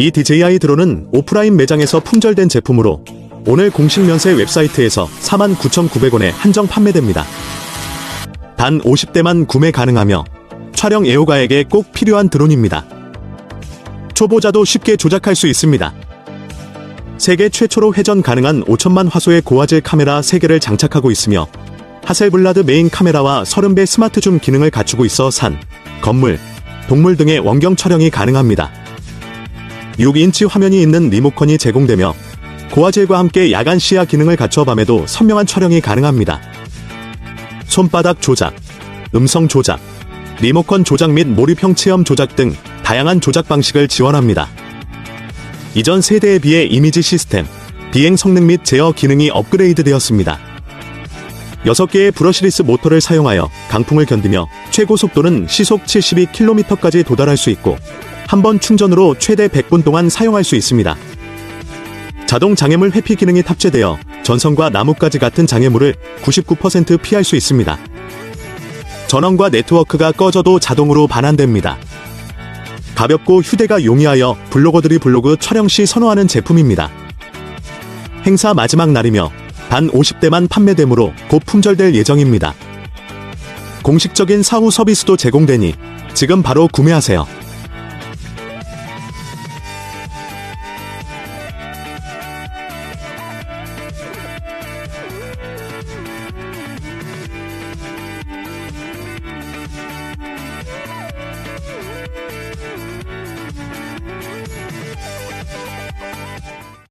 이 DJI 드론은 오프라인 매장에서 품절된 제품으로 오늘 공식 면세 웹사이트에서 49,900원에 한정 판매됩니다. 단 50대만 구매 가능하며 촬영 애호가에게 꼭 필요한 드론입니다. 초보자도 쉽게 조작할 수 있습니다. 세계 최초로 회전 가능한 5천만 화소의 고화질 카메라 3개를 장착하고 있으며 하셀블라드 메인 카메라와 30배 스마트 줌 기능을 갖추고 있어 산, 건물, 동물 등의 원경 촬영이 가능합니다. 6인치 화면이 있는 리모컨이 제공되며 고화질과 함께 야간 시야 기능을 갖춰 밤에도 선명한 촬영이 가능합니다. 손바닥 조작, 음성 조작, 리모컨 조작 및 몰입형 체험 조작 등 다양한 조작 방식을 지원합니다. 이전 세대에 비해 이미지 시스템, 비행 성능 및 제어 기능이 업그레이드 되었습니다. 6개의 브러시리스 모터를 사용하여 강풍을 견디며 최고 속도는 시속 72km까지 도달할 수 있고 한 번 충전으로 최대 100분 동안 사용할 수 있습니다. 자동 장애물 회피 기능이 탑재되어 전선과 나뭇가지 같은 장애물을 99% 피할 수 있습니다. 전원과 네트워크가 꺼져도 자동으로 반환됩니다. 가볍고 휴대가 용이하여 블로거들이 블로그 촬영 시 선호하는 제품입니다. 행사 마지막 날이며 단 50대만 판매되므로 곧 품절될 예정입니다. 공식적인 사후 서비스도 제공되니 지금 바로 구매하세요.